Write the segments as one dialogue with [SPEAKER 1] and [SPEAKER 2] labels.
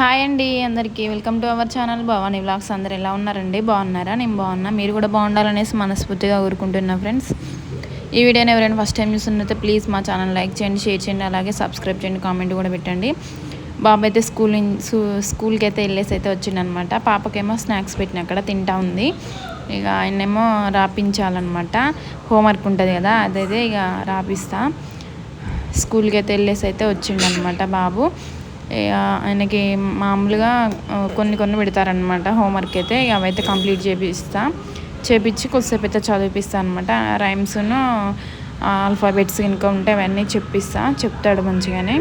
[SPEAKER 1] Hi అండి అందరికీ. Welcome to our channel Bhavani vlogs అందరు ఎలా ఉన్నారండి? బాగున్నారా? నేను బాగున్నా. మీరు కూడా బాగుండాలనేసి మనస్ఫూర్తిగా కోరుకుంటున్నా ఫ్రెండ్స్. ఈ వీడియోని ఎవరైనా ఫస్ట్ టైం చూస్తున్నైతే ప్లీజ్ మా ఛానల్ లైక్ చేయండి షేర్ చేయండి అలాగే సబ్స్క్రైబ్ చేయండి కామెంట్ కూడా పెట్టండి. బాబు అయితే స్కూల్ స్కూల్కి అయితే వెళ్ళేసి అయితే వచ్చిండనమాట. పాపకేమో స్నాక్స్ పెట్టిన అక్కడ తింటా ఉంది. ఇక ఆయనేమో రాపించాలన్నమాట హోంవర్క్ ఉంటుంది కదా అదైతే ఇక రాపిస్తా. స్కూల్కి అయితే వెళ్ళేసి అయితే వచ్చిండనమాట బాబు. ఆయనకి మామూలుగా కొన్ని కొన్ని పెడతారనమాట హోంవర్క్ అయితే అవైతే కంప్లీట్ చేపిస్తా. చేపించి కొద్దిసేపు అయితే చదివిపిస్తా అనమాట రైమ్స్ను ఆల్ఫాబెట్స్ ఇంకా ఉంటే అవన్నీ చెప్పిస్తా. చెప్తాడు మంచిగానే.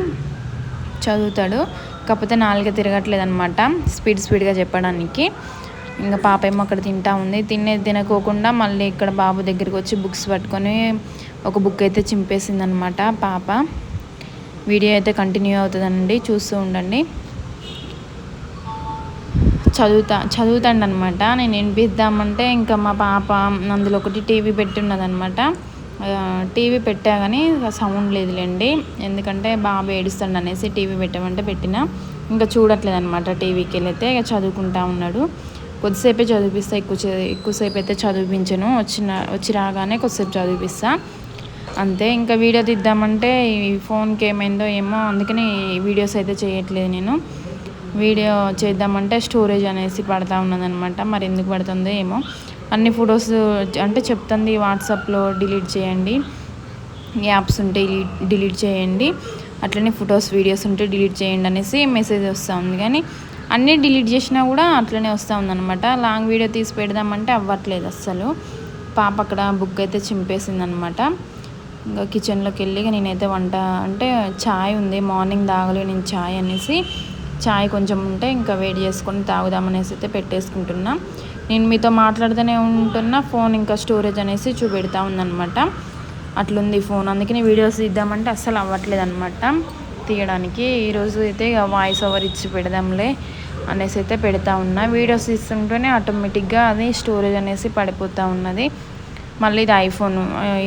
[SPEAKER 1] చదువుతాడు. కాకపోతే నాలుగే తిరగట్లేదు అనమాట స్పీడ్ స్పీడ్గా చెప్పడానికి. ఇంకా పాప ఏమో అక్కడ తింటా ఉంది. తినేది తినకోకుండా మళ్ళీ ఇక్కడ బాబు దగ్గరికి వచ్చి బుక్స్ పట్టుకొని ఒక బుక్ అయితే చింపేసింది అనమాట పాప. వీడియో అయితే కంటిన్యూ అవుతుందండి. చూస్తూ ఉండండి. చదువుతా చదువుతాండి అనమాట నేను వినిపిద్దామంటే ఇంకా మా పాప అందులో ఒకటి టీవీ పెట్టున్నదనమాట టీవీ పెట్టా కానీ సౌండ్ లేదులేండి. ఎందుకంటే బాబు ఏడుస్తాడు అనేసి టీవీ పెట్టామంటే పెట్టిన. ఇంకా చూడట్లేదు అనమాట టీవీకి వెళ్ళైతే ఇక చదువుకుంటా ఉన్నాడు. కొద్దిసేపే చదివిస్తా ఎక్కువ ఎక్కువసేపు అయితే చదివించను. వచ్చిన వచ్చి రాగానే కొద్దిసేపు చదివిస్తా. అంతే ఇంకా వీడియో తీద్దామంటే ఈ ఫోన్కి ఏమైందో ఏమో అందుకని వీడియోస్ అయితే చేయట్లేదు నేను. వీడియో చేద్దామంటే స్టోరేజ్ అనేసి పడతా ఉన్నదనమాట. మరి ఎందుకు పడుతుందో ఏమో. అన్ని ఫొటోస్ అంటే చెప్తుంది వాట్సాప్లో డిలీట్ చేయండి. యాప్స్ ఉంటే డిలీట్ చేయండి. అట్లనే ఫొటోస్ వీడియోస్ ఉంటే డిలీట్ చేయండి అనేసి మెసేజ్ వస్తూ ఉంది. కానీ అన్నీ డిలీట్ చేసినా కూడా అట్లనే వస్తూ ఉందనమాట. లాంగ్ వీడియో తీసి పెడదామంటే అవ్వట్లేదు అస్సలు. పాప అక్కడ బుక్ అయితే చింపేసింది అనమాట ఇంకా కిచెన్లోకి వెళ్ళి నేనైతే వంట అంటే ఛాయ్ ఉంది. మార్నింగ్ తాగలే నేను ఛాయ్ అనేసి ఛాయ్ కొంచెం ఉంటే ఇంకా వేడి చేసుకొని తాగుదామనేసి అయితే పెట్టేసుకుంటున్నా. నేను మీతో మాట్లాడుతూనే ఉంటున్నా. ఫోన్ ఇంకా స్టోరేజ్ అనేసి చూపెడతా ఉందనమాట అట్లుంది ఫోన్. అందుకని వీడియోస్ ఇద్దామంటే అస్సలు అవ్వట్లేదు అనమాట తీయడానికి ఈరోజు అయితే వాయిస్ ఓవర్ ఇచ్చి పెడదాంలే అనేసి అయితే పెడతా ఉన్నా. వీడియోస్ ఇస్తుంటేనే ఆటోమేటిక్గా అది స్టోరేజ్ అనేసి పడిపోతూ ఉన్నది. మళ్ళీ ఇది ఐఫోన్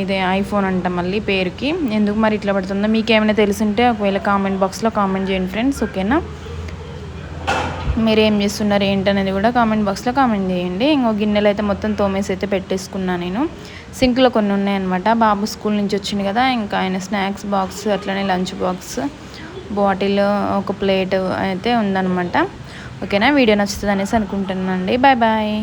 [SPEAKER 1] ఇది ఐఫోన్ అంట మళ్ళీ పేరుకి. ఎందుకు మరి ఇట్లా పడుతుందో మీకు ఏమైనా తెలిసింటే ఒకవేళ కామెంట్ బాక్స్లో కామెంట్ చేయండి ఫ్రెండ్స్ ఓకేనా? మీరు ఏం చేస్తున్నారు ఏంటనేది కూడా కామెంట్ బాక్స్లో కామెంట్ చేయండి. ఇంకో గిన్నెలు అయితే మొత్తం తోమేసి అయితే పెట్టేసుకున్నాను నేను. సింక్లో కొన్ని ఉన్నాయన్నమాట. బాబు స్కూల్ నుంచి వచ్చింది కదా ఇంకా ఆయన స్నాక్స్ బాక్స్ అట్లనే లంచ్ బాక్స్ బాటిల్ ఒక ప్లేట్ అయితే ఉందన్నమాట. ఓకేనా? వీడియో నచ్చుతుంది అనేసి అనుకుంటున్నాను అండి బాయ్ బాయ్.